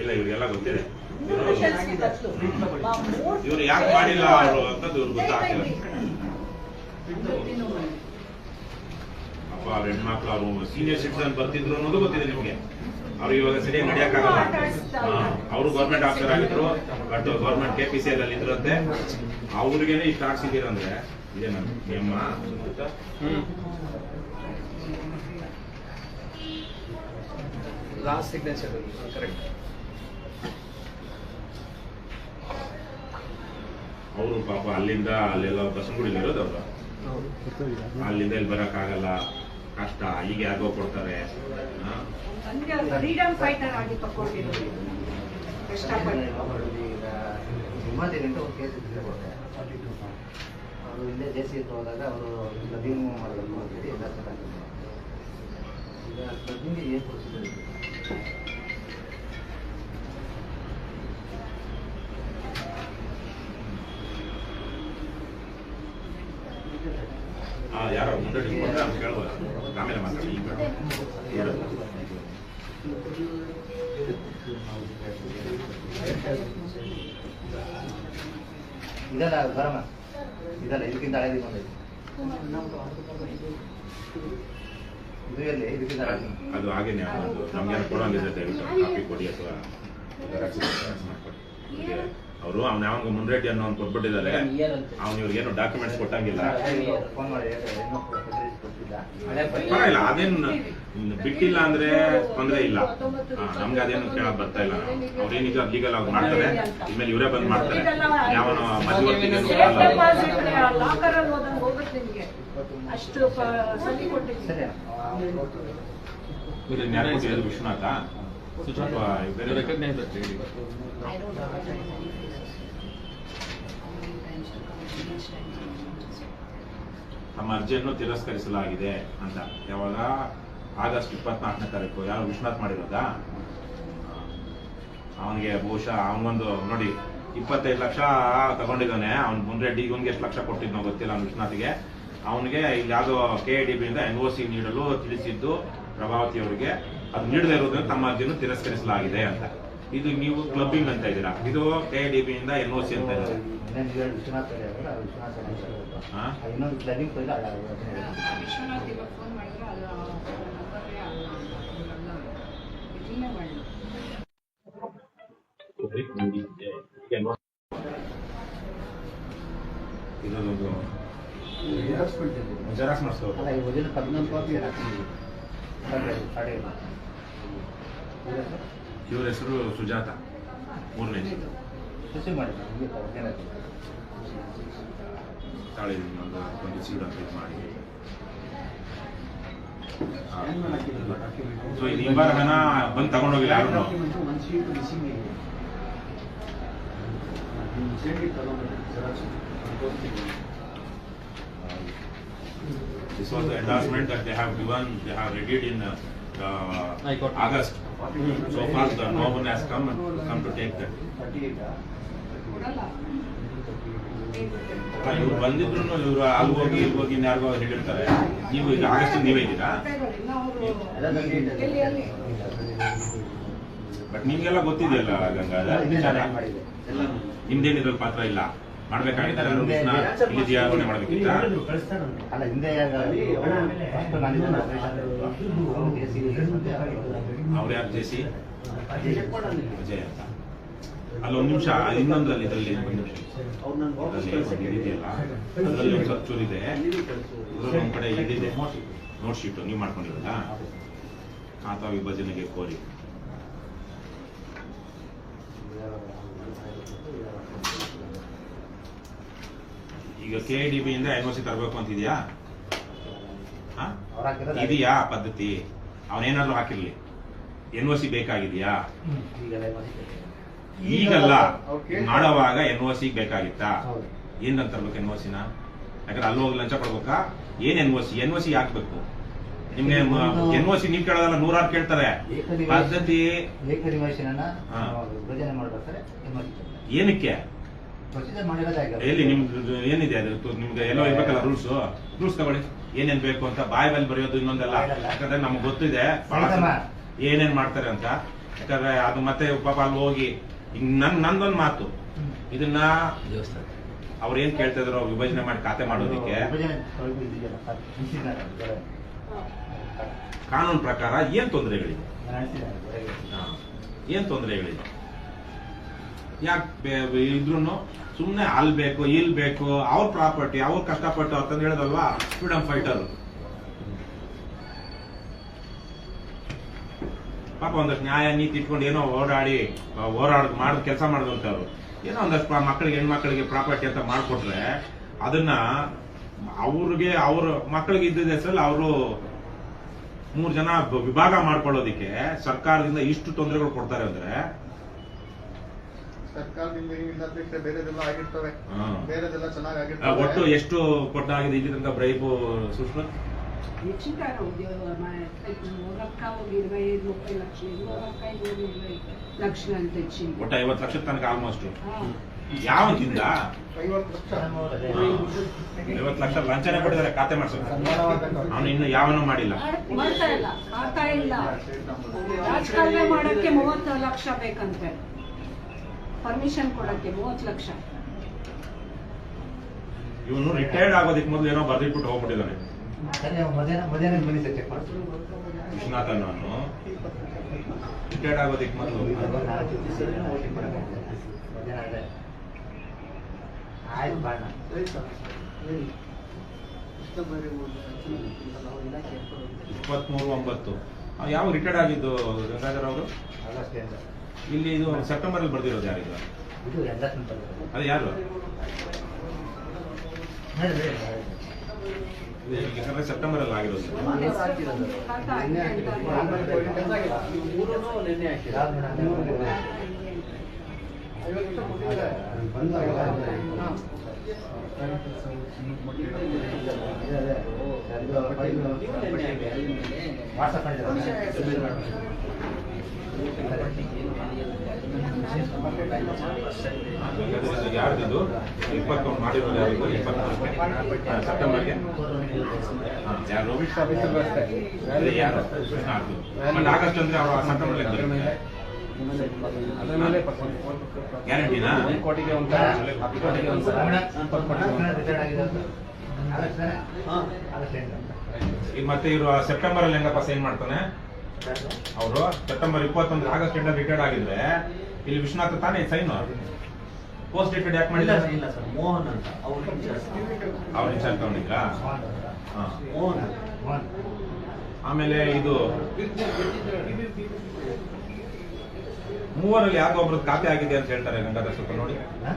ಇಲ್ಲ ಇವ್ರಿಗೆಲ್ಲ ಗೊತ್ತಿದೆ. ಇವ್ರು ಯಾಕೆ ಮಾಡಿಲ್ಲ ಅವರು ಅಂತದ್ದು ಇವ್ರು ಗೊತ್ತಾಗ್ತಿಲ್ಲ. ಅಪ್ಪ ಅವ್ರ ಹೆಣ್ಮಕ್ಳು, ಅವರು ಸೀನಿಯರ್ ಸಿಟಿಸನ್ ಬರ್ತಿದ್ರು ಅನ್ನೋದು ಗೊತ್ತಿದೆ ನಿಮಗೆ. ಅವ್ರು ಇವಾಗ ಸರಿಯಾಗಿ ನಡೆಯಕ್ಕಾಗಲ್ಲ. ಅವರು ಗೌರ್ಮೆಂಟ್ ಆಫೀಸರ್ ಆಗಿದ್ರು but government K P C ಅಲ್ಲಿ ಇದ್ರಂತೆ. ಅವ್ರಿಗೇನೆ ಇಷ್ಟು ಹಾಕ್ಸಿದ್ದೀರಂದ್ರೆ ಇದೇ ನಿಯಮ? ಲಾಸ್ಟ್ ಸಿಗ್ನೇಚರ್ ಕರೆಕ್ಟ್ ಅವರು ಪಾಪ ಅಲ್ಲಿಂದ ಅಲ್ಲೆಲ್ಲ ಬಸವನಗುಡಿಲಿ ಇರೋದು ಅವರು ಅಲ್ಲಿಂದ ಇಲ್ಲಿ ಬರೋಕ್ಕಾಗಲ್ಲ. ಕಷ್ಟ ಈಗ ಯಾರಿಗೋ ಕೊಡ್ತಾರೆ. ಫ್ರೀಡಮ್ ಫೈಟರ್ ಆಗಿ ತಗೊಂಡಿರೋದು ಹಿಮಾದೇವಿ ಒಂದು ಕೇಸ್ ಕೊಟ್ಟೆ ಅವರು ಇಲ್ಲೇ ಜೆ ಸಿ ಹೋದಾಗ ಅವರು ಲಭ್ಯ ಮಾಡಬೇಕು ಅಂತೇಳಿ ಎಲ್ಲ ಚೆನ್ನಾಗಿದೆ ಈಗ ಲಭ್ಯ ಏನು ಆ, ಯಾರೋ ಮುಂದೆ ಇಟ್ಕೊಂಡ್ರೆ ಅವ್ನು ಕೇಳ್ಬೋದು ಆಮೇಲೆ ಮಾತಾಡಿ ಈಗ ಬೇಡ. ಹೇಳು. ಇದಲ್ಲ ಬರಮ್ಮ ಇದಲ್ಲ ಇದಕ್ಕಿಂತ ಹಳೇದು ಬಂದೈತೆ ಇದು ಎಲ್ಲಿ ಇದಕ್ಕಿಂತ ಹಳೇದು ಅದು ಹಾಗೇನೆ ಅದು ನಮ್ಗೆ ಕೊಡೋಂಗಿದ್ರೆ ದಯವಿಟ್ಟು ಕಾಪಿ ಕೊಡಿ ಅಥವಾ ಅವರು ಅವ್ನ ಯಾವಾಗ ಮುನ್ರೆಡ್ಡಿ ಅನ್ನೋ ಅವ್ನು ಕೊಟ್ಬಿಟ್ಟಿದ್ದಾರೆ. ಅವ್ನು ಇವ್ರಿಗೇನು ಡಾಕ್ಯುಮೆಂಟ್ಸ್ ಕೊಟ್ಟಂಗಿಲ್ಲ. ಫೋನ್ ಮಾಡಿ ಇನ್ನೂ ಫೆಸಿಲಿಟೀಸ್ ಕೊಟ್ಟಿಲ್ಲ ಪರವಾಗಿಲ್ಲ ಅದೇನು ಬಿಟ್ಟಿಲ್ಲ ಅಂದ್ರೆ ತೊಂದರೆ ಇಲ್ಲ. ನಮ್ಗೆ ಅದೇನು ಕೇಳಕ್ ಬರ್ತಾ ಇಲ್ಲ. ಅವ್ರೇನಿದೆ ಲೀಗಲ್ ಆಗಿ ಮಾಡ್ತಾರೆ ಇಮೇಲೆ ಇವರೇ ಬಂದ್ ಮಾಡ್ತಾರೆ. ಯಾವನೋ ಮಧ್ಯವರ್ತಿಗಳು ಲಾಕರ್ ಅಲ್ಲಿ ಹೋದಂಗೆ ಹೋಗುತ್ತೆ ನಿಮ್ಗೆ ಅಷ್ಟು ಪ- ಸಲಿ ಕೊಟ್ಟಿದ್ದೀನಿ. ಸರಿ. ಇವ್ರು ಯಾರು ವಿಶ್ವನಾಥ ಅಥವಾ ಬೇರೆ ರೆಕಗ್ನೈಸ್ ಹೇಳಿ I don't know what I want. ತಮ್ಮ ಅರ್ಜಿಯನ್ನು ತಿರಸ್ಕರಿಸಲಾಗಿದೆ ಅಂತ. ಯಾವಾಗ? ಆಗಸ್ಟ್ ಇಪ್ಪತ್ನಾಲ್ಕನೇ ತಾರೀಕು. ಯಾರು ವಿಶ್ವನಾಥ್ ಮಾಡಿರೋದ? ಅವನಿಗೆ ಬಹುಶಃ ಅವನೊಂದು ನೋಡಿ ಇಪ್ಪತ್ತೈದು ಲಕ್ಷ ತಗೊಂಡಿದ್ದಾನೆ. ಅವ್ನು ಮುನ್ರೆಡ್ಡಿ ಇವನ್ಗೆ ಎಷ್ಟು ಲಕ್ಷ ಕೊಟ್ಟಿದ್ನೋ ಗೊತ್ತಿಲ್ಲ ಅವ್ನು ವಿಶ್ವನಾಥ್ಗೆ ಅವನಿಗೆ ಇಲ್ಲಿ ಯಾವುದೋ ಕೆ ಡಿ ಬಿಯಿಂದ ಇಂದ ಎನ್ ಒ ಸಿ ನೀಡಲು ತಿಳಿಸಿದ್ದು ಪ್ರಭಾವತಿ ಅವರಿಗೆ. ಅದು ನೀಡದೇ ಇರೋದ್ರಿಂದ ತಮ್ಮ ಅರ್ಜಿಯನ್ನು ತಿರಸ್ಕರಿಸಲಾಗಿದೆ ಅಂತ. ಇದು ನೀವು ಕ್ಲಬ್ಬಿಂಗ್ ಅಂತ ಇದ್ದೀರಾ? ಇದು ಕೆ ಡಿ ಬಿಯಿಂದ ಇಂದ ಎನ್ ಒ ಸಿ ಅಂತ ಇದ್ದಾರೆ ಇದೊಂದು ಜೆರಾಕ್ಸ್ ಮಾಡಿಸ್ತಾರೆ ಅಲ್ಲ ಈ ಒರಿಜಿನಲ್ ವರ್ಷ ಸರ್ ಇವ್ರ. ಹೆಸರು ಸುಜಾತ. ಮೂರನೇ ರಿಸೀವ್ ಮಾಡಿ ಹೀಗೆ ಒರಿಜಿನಲ್ ತಾಳಿ ಒಂದು ಸೀಡ್ ಇದು ಮಾಡಿ. ಸೊ ಇದು ಹಿಂಬಾರಗನ ಬಂದು ತಗೊಂಡೋಗಿಲ್ಲ ಯಾರು ತಗೊಂಡ್ರೆ This was the endorsement that they have given, they have readied in uh, I got it. August. So far, the no one has come and come to take that. ಕೊಡಲ್ಲ ಇವ್ರು ಬಂದಿದ್ರು ಇವ್ರು ಅಲ್ಲಿ ಹೋಗಿ ಇಲ್ಲಿ ಹೋಗಿ ಇನ್ಯಾರಿಗೋ ಹೇಳಿರ್ತಾರೆ ನೀವು ಈಗ ಆಗಸ್ಟ್ ನೀವೇ ಇದ್ದೀರಾ ಅವರು ಬಟ್ ನಿಮ್ಗೆಲ್ಲ ಗೊತ್ತಿದೆಯಲ್ಲ ಗಂಗಾಧರ್ ನಿಮ್ದೇನಿದ್ರಲ್ಲಿ ಪಾತ್ರ ಇಲ್ಲ ಮಾಡ್ಬೇಕಿತ್ತ ಅಲ್ಲ ಹಿಂದೆ ಫಸ್ಟ್ ನಾನಿದ್ದೆ ಅವ್ರು ಯಾರು ಜೇಸಿ ಆಪರೇಷನ್ ವಿಜಯ್ ಅಂತ ಅಲ್ಲೊಂದು ನಿಮಿಷ ಇನ್ನೊಂದ್ರಲ್ಲಿ ಇದರಲ್ಲಿ ಒಂದು ನಿಮಿಷ ಒಂದು ಅದರಲ್ಲಿ ಒಂದು ಸ್ವಲ್ಪ ಚೂರಿದೆ ಒಂದ್ ಕಡೆ ಇದಿದೆ ನೋಟ್ ಶೀಟು ನೀವು ಮಾಡ್ಕೊಂಡಿರಲ್ಲ ಖಾತಾ ವಿಭಜನೆಗೆ ಕೋರಿ ಈಗ ಕೆ ಡಿ ಬಿ ಇಂದ ಎನ್ ಓ ಸಿ ತರಬೇಕು ಅಂತಿದ್ಯಾ ಇದೆಯಾ ಪದ್ಧತಿ? ಅವನೇನಾದ್ರೂ ಹಾಕಿರ್ಲಿ. ಎನ್ ಓ ಸಿ ಬೇಕಾಗಿದೆಯಾ? ಈಗೆಲ್ಲ ಮಾಡುವಾಗ ಎನ್ ಓ ಸಿ ಬೇಕಾಗಿತ್ತಾ? ಏನ್ ತರ್ಬೇಕು ಎನ್ ಓ ಸಿನ ಯಾಕಂದ್ರೆ ಅಲ್ಲಿ ಹೋಗಿ ಲಂಚ ಕೊಡ್ಬೇಕಾ? ಏನ್ N O C N O C ಹಾಕ್ಬೇಕು ನಿಮ್ಗೆ ಎನ್ ಓ ಸಿ ನೀವ್ ಕೇಳೋದಲ್ಲ ನೂರಾರು ಕೇಳ್ತಾರೆ. ಪದ್ಧತಿ ಏನಕ್ಕೆ? ಪ್ರೊಸೀಜರ್ ಎಲ್ಲಿ ನಿಮ್ದು ಏನಿದೆ ಅದು? ನಿಮ್ಗೆ ಎಲ್ಲೋ ಇರ್ಬೇಕಲ್ಲ ರೂಲ್ಸ್ ರೂಲ್ಸ್ ತಗೊಳ್ಳಿ. ಏನೇನ್ ಬೇಕು ಅಂತ ಬಾಯ್ ಮೇಲೆ ಬರೆಯೋದು ಇನ್ನೊಂದಲ್ಲ. ಯಾಕಂದ್ರೆ ನಮ್ಗೆ ಗೊತ್ತಿದೆ. ಏನೇನ್ ಮಾಡ್ತಾರೆ ಅಂತ. ಯಾಕಂದ್ರೆ ಅದು ಮತ್ತೆ ಪಾಪ ಅಲ್ಲಿ ಹೋಗಿ ನನ್ ನಂದೊಂದ್ ಮಾತು. ಇದನ್ನ ಅವ್ರು ಏನ್ ಕೇಳ್ತಾ ಇದ್ರು ವಿಭಜನೆ ಮಾಡಿ ಖಾತೆ ಮಾಡೋದಕ್ಕೆ. ಕಾನೂನು ಪ್ರಕಾರ ಏನ್ ತೊಂದರೆಗಳಿದೆ. ಏನ್ ತೊಂದರೆಗಳಿದೆ? ಯಾಕೆ ಇದ್ರು ಸುಮ್ಮನೆ ಅಲ್ಲಿ ಬೇಕು ಇಲ್ಲಿ ಬೇಕು, ಅವ್ರ ಪ್ರಾಪರ್ಟಿ, ಅವ್ರ ಕಷ್ಟಪಟ್ಟು ಅಂತ ಹೇಳದಲ್ವಾ? ಫ್ರೀಡಮ್ ಫೈಟರ್ ಪಾಪ ಒಂದಷ್ಟು ನ್ಯಾಯ, ನೀತಿ ಇಟ್ಕೊಂಡು ಏನೋ ಓಡಾಡಿ ಹೋರಾಡ್ ಮಾಡ್, ಕೆಲಸ ಅಂತರು ಏನೋ ಒಂದಷ್ಟು ಮಕ್ಕಳಿಗೆ ಹೆಣ್ಮಕ್ಳಿಗೆ ಪ್ರಾಪರ್ಟಿ ಅಂತ ಮಾಡಿಕೊಟ್ರೆ ಅದನ್ನ ಅವ್ರಿಗೆ ಅವ್ರ ಮಕ್ಕಳಿಗೆ ಇದ್ದ ಹೆಸರಲ್ಲಿ ಅವರು ಮೂರು ಜನ ವಿಭಾಗ ಮಾಡ್ಕೊಳ್ಳೋದಿಕ್ಕೆ ಸರ್ಕಾರದಿಂದ ಇಷ್ಟು ತೊಂದರೆಗಳು ಕೊಡ್ತಾರೆ ಅಂದ್ರೆ ಸರ್ಕಾರದಿಂದ ಏನಿಲ್ಲ ಅಪೇಕ್ಷೆ ಬೇರೆದೆಲ್ಲ ಆಗಿರ್ತವೆ ಹಾ. ಬೇರೆದೆಲ್ಲ ಚೆನ್ನಾಗಿ ಆ, ಆಗಿರ್ತವೆ ಒಟ್ಟು ಎಷ್ಟು ಕೊಟ್ಟಾಗಿದೆ ಇಲ್ಲಿ ತನಕ ಬ್ರೈಬು ಸುಷ್ಮಾ ಹೆಚ್ಚಿನ ಉದ್ಯೋಗ ఒక ఇరవై ఐదు ముప్పై లక్షలు ఇంకొక ఐదు ఇరవై లక్షలు అంత వచ్చింది ಒಟ್ಟು ಐವತ್ತು ಲಕ್ಷ ತನಕ ಆಲ್ಮೋಸ್ಟ್ ఆ, ಯಾವ ತಿಂದ ಐವತ್ತು ಲಕ್ಷ ಐವತ್ತು ಲಕ್ಷ ಲಂಚನೆ ಕೊಟ್ಟಿದ್ದಾರೆ ಖಾತೆ ಮಾಡ್ಸೋಕೆ ಅವನು ಇನ್ನು ಯಾವನೂ ಮಾಡಿಲ್ಲ ಮಾಡ್ತಾ ಇಲ್ಲ ಖಾತಾ ಇಲ್ಲ ರಾಜಕಾರಣ ಮಾಡಕ್ಕೆ ಮೂವತ್ತು ಲಕ್ಷ ಬೇಕಂತೆ ಪರ್ಮಿಷನ್ ಕೊಡಕ್ಕೆ ಮೂವತ್ತು ಲಕ್ಷ. ಇವನು ರಿಟೈರ್ಡ್ ಆಗೋದಕ್ಕೆ ಮೊದಲು ಏನೋ ಬರ್ದಿಟ್ಬಿಟ್ಟು ಹೋಗ್ಬಿಟ್ಟಿದ್ದಾನೆ. ವಿಶ್ವನಾಥ ನಾನು ರಿಟೈರ್ಡ್ ಆಗೋದಕ್ಕೆ ಮೊದಲು. ಇಪ್ಪತ್ಮೂರು ಒಂಬತ್ತು. ಯಾವಾಗ ಯಾವ ರಿಟೈರ್ಡ್ ಆಗಿದ್ದು ಗಂಗಾಧರ್ ಅವರು? ಆಗಸ್ಟ್ ಎಂಟು. ಇಲ್ಲಿ ಇದು ಸೆಪ್ಟೆಂಬರ್ ಅಲ್ಲಿ ಬರ್ದಿರೋದು ಯಾರಿಗ ಇದು ಎಲ್ಲ ಅದು ಯಾರು? ಯಾಕಂದ್ರೆ ಸೆಪ್ಟೆಂಬರ್ ಅಲ್ಲಿ ಆಗಿರೋದು? ವಾಟ್ಸಪ್ ಯಾರ್ದು ಇಪ್ಪತ್ತೊಂದು ಮಾಡಿರೋದು ಯಾರಿಗೂ? ಇಪ್ಪತ್ತೊಂದು. ಸೆಪ್ಟೆಂಬರ್ಗೆ? ಹಾ, ಯಾರು? ಆಗಸ್ಟ್ ಅಂದ್ರೆ ಅವರು ಸೆಪ್ಟೆಂಬರ್ ಗ್ಯಾರಂಟಿನಾ? ಎಂಟು. ಈಗ ಮತ್ತೆ ಇವರು ಸೆಪ್ಟೆಂಬರ್ ಅಲ್ಲಿ ಹೆಂಗಪ್ಪ ಸೈನ್ ಮಾಡ್ತಾನೆ? ಅವರು ಸೆಪ್ಟೆಂಬರ್ ಇಪ್ಪತ್ತೊಂದು ಆಗಸ್ಟ್ ಎಂಡ್ ರಿಟೈರ್ಡ್ ಆಗಿದ್ರೆ ಇಲ್ಲಿ ವಿಶ್ವನಾಥ ತಾನೇ ಸೈನ್ ಪೋಸ್ಟ್ ಡೇಟೆಡ್ ಯಾಕೆ ಮಾಡಿಲ್ಲ ಇಲ್ಲ ಸರ್ ಮೋಹನ್ ಅಂತ ಅವ್ರ ಅವ್ರ ಇನ್ಚಾರ್ಜ್ ತಗೊಂಡಿದ್ರಾ ಮೋಹನ್. ಹಾ. ಮೋಹನ್. ಆಮೇಲೆ ಇದು ಮೂವರಲ್ಲಿ ಯಾವ್ದೋ ಒಬ್ರದ್ದು ಖಾತೆ ಆಗಿದೆ ಅಂತ ಹೇಳ್ತಾರೆ ಗಂಗಾಧರ್ ಸ್ವಲ್ಪ ನೋಡಿ ಆಗಿದೆ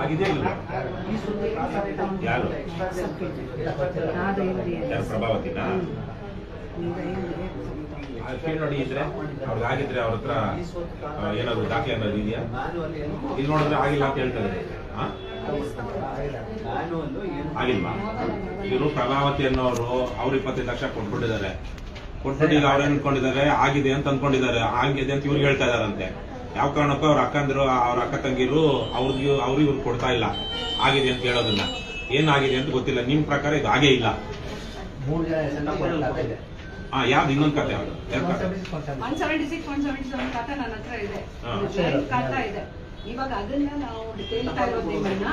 ಆಗಿದೆಯಾ ಇಲ್ಲ ಯಾರು. ಯಾರು ಪ್ರಭಾವತಿನ ನೋಡಿ ಇದ್ರೆ, ಅವ್ರಿಗೆ ಆಗಿದ್ರೆ ಅವ್ರ ಹತ್ರ ಏನಾದ್ರು ದಾಖಲೆ ಅನ್ನೋದು ಇದೆಯಾ? ಇಲ್ಲಿ ನೋಡಿದ್ರೆ ಆಗಿಲ್ಲ ಅಂತ ಹೇಳ್ತಾರೆ? ಆಗಿಲ್ವಾ? ಇವರು ಪ್ರಭಾವತಿ ಅನ್ನೋರು ಅವ್ರು ಇಪ್ಪತ್ತೈದು ಲಕ್ಷ ಕೊಟ್ಬಿಟ್ಟಿದ್ದಾರೆ. ಕೊಟ್ಬಿಟ್ಟು ಈಗ ಅವ್ರು ಅನ್ಕೊಂಡಿದ್ದಾರೆ? ಆಗಿದೆ ಅಂತ ಅನ್ಕೊಂಡಿದ್ದಾರೆ. ಆಗಿದೆ ಅಂತ ಇವ್ರಿಗೆ ಹೇಳ್ತಾ ಇದಾರಂತೆ ಯಾವ ಕಾರಣಕ್ಕೂ ಅವ್ರ ಅಕ್ಕಂದ್ರು, ಅವ್ರ ಅಕ್ಕ ತಂಗಿರು ಅವ್ರಿಗೆ ಅವ್ರಿಗೆ ಇವ್ರು ಕೊಡ್ತಾ ಇಲ್ಲ. ಆಗಿದೆ ಅಂತ ಹೇಳೋದನ್ನ. ಏನಾಗಿದೆ ಅಂತ ಗೊತ್ತಿಲ್ಲ. ನಿಮ್ ಪ್ರಕಾರ ಇದು ಆಗೇ ಇಲ್ಲ. ಇದೆ. ಹಾ ಯಾವ್ದು ಇನ್ನೊಂದು ಕತೆ ಯಾವ್ದು ಯಾರ್ ಕತೆ? One seventy six one seventy seven khata ನನ್ನ ಹತ್ರ ಇದೆ. ಜಾಯಿಂಟ್ ಖಾತಾ ಇದೆ. ಇವಾಗ ಅದನ್ನ ನಾವು ಕೇಳ್ತಾ ಇರೋದನ್ನ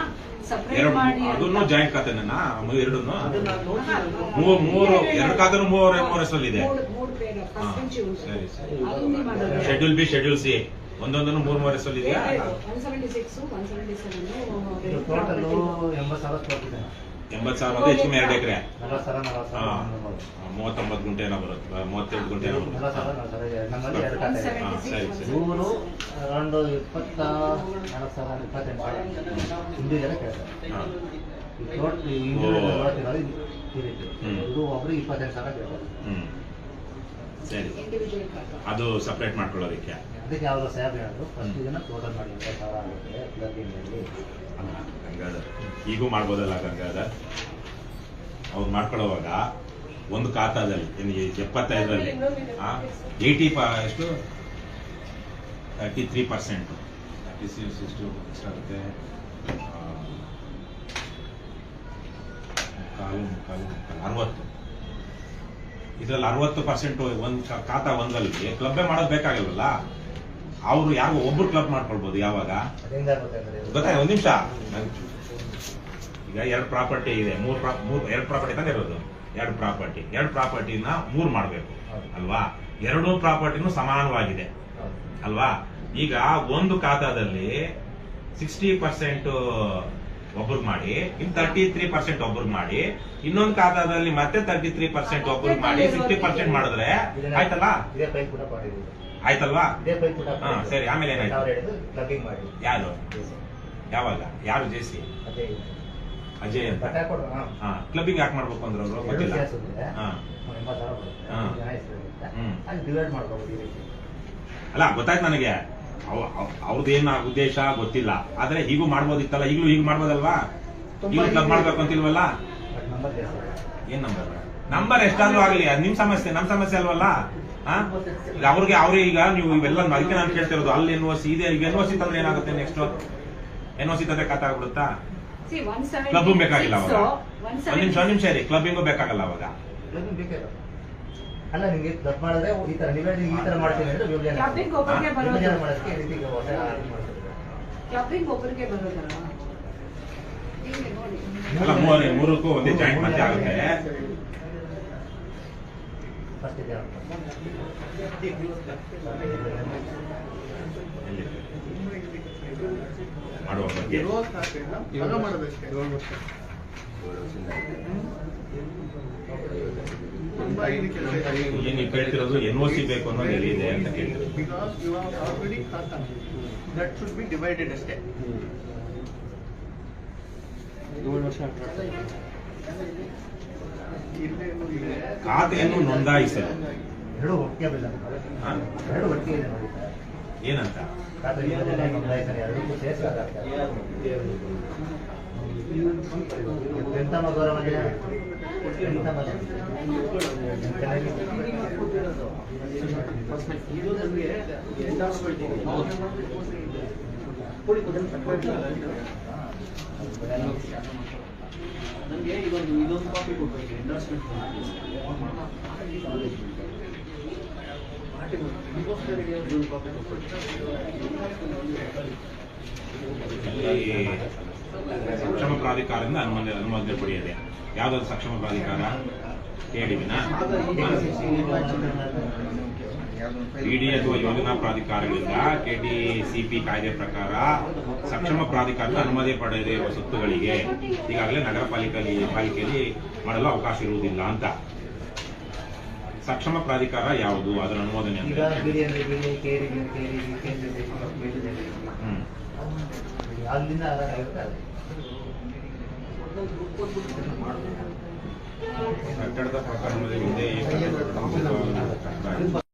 ಸಪ್ರೇಟ್ ಎರಡು ಮಾಡಿ ಅದನ್ನು ಅಂತ- ಜಾಯಿಂಟ್ ಖಾತೆನ ಎರಡನ್ನು ಅದನ್ನ ನೋಡ್ತೀನಿ ಮೂರು ಮೂರು ಎರಡು ಖಾತೆನೂ ಮೂರು ಸರಿ ಸರಿ. ಶೆಡ್ಯೂಲ್ ಬಿ ಶೆಡ್ಯೂಲ್ ಸಿ ಒಂದೊಂದನ್ನು ಮೂರು ಮೂರು ಹೆಸರಲ್ಲಿದೆಯಾ one seventy six one seventy ಇದು ಟೋಟಲು ಎಂಬತ್ತು ಸಾವಿರ ಕೊಟ್ಟಿದ್ದೇನೆ ಎಂಬತ್ತು ಸಾವಿರ ಅಂದ್ರೆ ಹೆಚ್ಚು ಎರಡು ಎಕರೆ ಮೂವತ್ತೊಂಬತ್ತು ಗುಂಟೆ ಏನೋ ಬರುತ್ತೆ ಮೂವತ್ತೆರಡು ಗುಂಟೆ ಏನೋ ಬರುತ್ತೆ. ಹಾ, ಸರಿ ಸರಿ. ಇವರು ಅರೌಂಡ್ ಇಪ್ಪತ್ತ ನಾಲ್ಕು ಸಾವಿರ ಇಪ್ಪತ್ತೆಂಟು ಸಾವಿರ. ಕೇಳ್ತಾರೆ. ಹಾ. ಇದು ಒಬ್ರಿಗೆ ಇಪ್ಪತ್ತೆಂಟು ಸಾವಿರ ಕೇಳ್ತಾರೆ. ಹ್ಮ್. ಸರಿ. ಅದು ಸಪ್ರೇಟ್ ಮಾಡ್ಕೊಳ್ಳೋದಕ್ಕೆ. ಅದಕ್ಕೆ ಯಾವುದೋ ಸ್ಯಾಬ್ ಹೇಳಿದ್ರು. ಫಸ್ಟ್ ಇದನ್ನ ಟೋಟಲ್ ಮಾಡಿ ಇಪ್ಪತ್ತು ಸಾವಿರ ಆಗುತ್ತೆ ಅಲ್ಲ, ಗಂಗಾಧರ್ ಈಗೂ ಮಾಡ್ಬೋದಲ್ಲ ಗಂಗಾಧರ್ ಅವ್ರು ಮಾಡ್ಕೊಳ್ಳೋವಾಗ ಒಂದು ಖಾತಾದಲ್ಲಿ ಎಪ್ಪತ್ತೈದರಲ್ಲಿ ಏಯ್ಟಿ ಪ ಎಷ್ಟು? Thirty three percent thirty six ಎಷ್ಟು ಎಷ್ಟಾಗುತ್ತೆ ಮುಕ್ಕಾಲು ಮುಕ್ಕಾಲು ಮುಕ್ಕಾಲು. ಅರವತ್ತು. ಇದರಲ್ಲಿ ಅರವತ್ತು ಪರ್ಸೆಂಟ್ ಒಂದು ಖಾತಾ ಒಂದಲ್ಲಿ ಕ್ಲಬ್ಬೇ ಮಾಡೋದು ಬೇಕಾಗಿಲ್ವಲ್ಲ? ಅವರು ಯಾರು ಒಬ್ರು ಕ್ಲಬ್ ಮಾಡ್ಕೊಳ್ಬೋದು ಯಾವಾಗ? ಗೊತ್ತಾಗ ಒಂದ್ ನಿಮಿಷ. ಈಗ ಎರಡು ಪ್ರಾಪರ್ಟಿ ಇದೆ. ಮೂರು ಮೂರು ಮೂರ್ ಎರಡು ಪ್ರಾಪರ್ಟಿ ತಾನೇ ಇರೋದು. ಎರಡು ಪ್ರಾಪರ್ಟಿ. ಎರಡು ಪ್ರಾಪರ್ಟಿನ ಮೂರು ಮಾಡಬೇಕು. ಅಲ್ವಾ? ಎರಡೂ ಪ್ರಾಪರ್ಟಿನೂ ಸಮಾನವಾಗಿದೆ. ಅಲ್ವಾ? ಈಗ ಒಂದು ಖಾತಾದಲ್ಲಿ ಸಿಕ್ಸ್ಟಿ ಪರ್ಸೆಂಟ್ ಒಬ್ರು ಮಾಡಿ ಇನ್ ತರ್ಟಿ ತ್ರೀ ಪರ್ಸೆಂಟ್ ಒಬ್ರಿಗೆ ಮಾಡಿ ಇನ್ನೊಂದು ಖಾತಾದಲ್ಲಿ ಮತ್ತೆ ತರ್ಟಿ ತ್ರೀ ಪರ್ಸೆಂಟ್ ಒಬ್ರಿಗೆ ಮಾಡಿ ಸಿಕ್ಸ್ಟಿ ಪರ್ಸೆಂಟ್ ಮಾಡಿದ್ರೆ ಆಯ್ತಲ್ಲ? ಆಯ್ತಲ್ವಾ? ಹಾ, ಸರಿ, ಆಮೇಲೆ ಏನಾಯ್ತು? ಯಾರು? ಯಾವಾಗ? ಯಾರು ಜೇಸಿ ಅದೇ. ಅಜಯ್ ಅಂತ. ಹಾ. ಕ್ಲಬ್ಬಿಂಗ್ ಯಾಕೆ ಮಾಡ್ಬೇಕು ಅಂದ್ರೆ ಅವರು? ಗೊತ್ತಿಲ್ಲ. ಹಾ. ಅಲ್ಲಿ ಗೊತ್ತಾಯ್ತು ನನಗೆ. ಅವ್ರದ್ದೇನ ಅವ್- ಅವ್ರದ್ದೇನು ಉದ್ದೇಶ ಗೊತ್ತಿಲ್ಲ. ಆದ್ರೆ ಹೀಗೂ ಮಾಡ್ಬೋದಿತ್ತಲ್ಲ? ಈಗಲೂ ಹೀಗೆ ಮಾಡ್ಬೋದಲ್ವಾ? ಈಗಲೂ ಕ್ಲಬ್ ಮಾಡ್ಬೇಕು ಅಂತಿಲ್ವಲ್ಲ. ಏನ್ ನಂಬರ್? ನಂಬರ್ ಎಷ್ಟಾದ್ರೂ ಆಗಲಿ ನಿಮ್ ಸಮಸ್ಯೆ ನಮ್ ಸಮಸ್ಯೆ ಅಲ್ವಲ್ಲ? ಅವ್ರಿಗೆ ಅವ್ರಿಗೆ ಈಗ ನೀವು ಇವೆಲ್ಲ ಅದಕ್ಕೆ ನಾನು ಕೇಳ್ತಿರೋದು ಅಲ್ಲಿ ಎನ್ ಓ ಸಿ ಇದೆ ಈಗ ಎನ್ ಓ ಸಿ ತಂದ್ರೆ ಏನಾಗುತ್ತೆ ನೆಕ್ಸ್ಟ್ ಎನ್ ಓ ಸಿ ತಂದ್ರೆ ಖಾತೆ ಆಗ್ಬಿಡುತ್ತಾ? See, 176 ಕ್ಲಬ್ ಬೇಕಾಗಿಲ್ಲ ಅವಾಗ. ಒಂದ್ ನಿಮಿಷ ಒಂದ್ 176 ನಿಮಿಷ ಇರಿ. ಕ್ಲಬ್ಬಿಂಗು ಬೇಕಾಗಲ್ಲ ಅವಾಗ. ಅಲ್ಲ ನಿಮ್ಗೆ ಕ್ಲಬ್ ಮಾಡಿದ್ರೆ ಈ ತರ ನೀವೇ ಈ ತರ ಮಾಡ್ತೀನಿ ಅಂದ್ರೆ ವಿಭಜನೆ ಕ್ಲಬ್ಬಿಂಗ್ ಒಬ್ಬರಿಗೆ ಬರೋದು. ಮಾಡೋದಕ್ಕೆ ಈ ರೀತಿ. ಕ್ಲಬ್ಬಿಂಗ್ ಒಬ್ಬರಿಗೆ ಬರೋದಲ್ಲ? ಅಲ್ಲ ಮೂರು ಮೂರಕ್ಕೂ ಒಂದೇ ಜಾಯಿಂಟ್ ಮತ್ತೆ ಆಗುತ್ತೆ. ಫಸ್ಟ್ ಇದೆ ಅಂತ. ಎಲ್ಲಿ? ಮಾಡುವ ಬಗ್ಗೆ. ನೀವು ಕೇಳ್ತಿರೋದು ಎನ್ ಓ ಸಿ ಬೇಕು ಅನ್ನೋದು ಎಲ್ಲಿದೆ ಅಂತ ಕೇಳ್ತಿರೋದು. ಅಷ್ಟೇ ಖಾತೆಯನ್ನು ನೋಂದಾಯಿಸಲು. ಏನಂತ? ನನಗೆ ಇದೊಂದು ಇದೊಂದು ಕಾಪಿ ಕೊಡ್ಬೇಕು ಎಂಡರ್ಸ್ಮೆಂಟ್ ಸಕ್ಷಮ ಪ್ರಾಧಿಕಾರದಿಂದ ಅನುಮೋದನೆ ಅನುಮೋದನೆ ಪಡೆಯದೆ. ಯಾವುದಾದ್ರು ಸಕ್ಷಮ ಪ್ರಾಧಿಕಾರ? ಕೇಳಿವಿನ ಇಡಿ ಅಥವಾ ಯೋಜನಾ ಪ್ರಾಧಿಕಾರಗಳಿಂದ ಕೆಟಿಸಿಪಿ ಕಾಯ್ದೆ ಪ್ರಕಾರ ಸಕ್ಷಮ ಪ್ರಾಧಿಕಾರದ ಅನುಮತಿ ಪಡೆಯದೇ ಇರುವ ಸ್ವತ್ತುಗಳಿಗೆ ಈಗಾಗಲೇ ನಗರ ಪಾಲಿಕೆಯಲ್ಲಿ ಪಾಲಿಕೆಯಲ್ಲಿ ಮಾಡಲು ಅವಕಾಶ ಇರುವುದಿಲ್ಲ ಅಂತ. ಸಕ್ಷಮ ಪ್ರಾಧಿಕಾರ ಯಾವುದು? ಅದರ ಅನುಮೋದನೆ ಈಗ ಅಂದ್ರೆ ಬಿಡಿ ಅಂದ್ರೆ ಬಿಡಿ ಕೇರಿ ಕೇರಿ ಕೇಂದ್ರ ಅಲ್ಲಿಂದ ಅದು. ಕಟ್ಟಡದ ಪ್ರಕರಣದಲ್ಲಿ ಇದೆ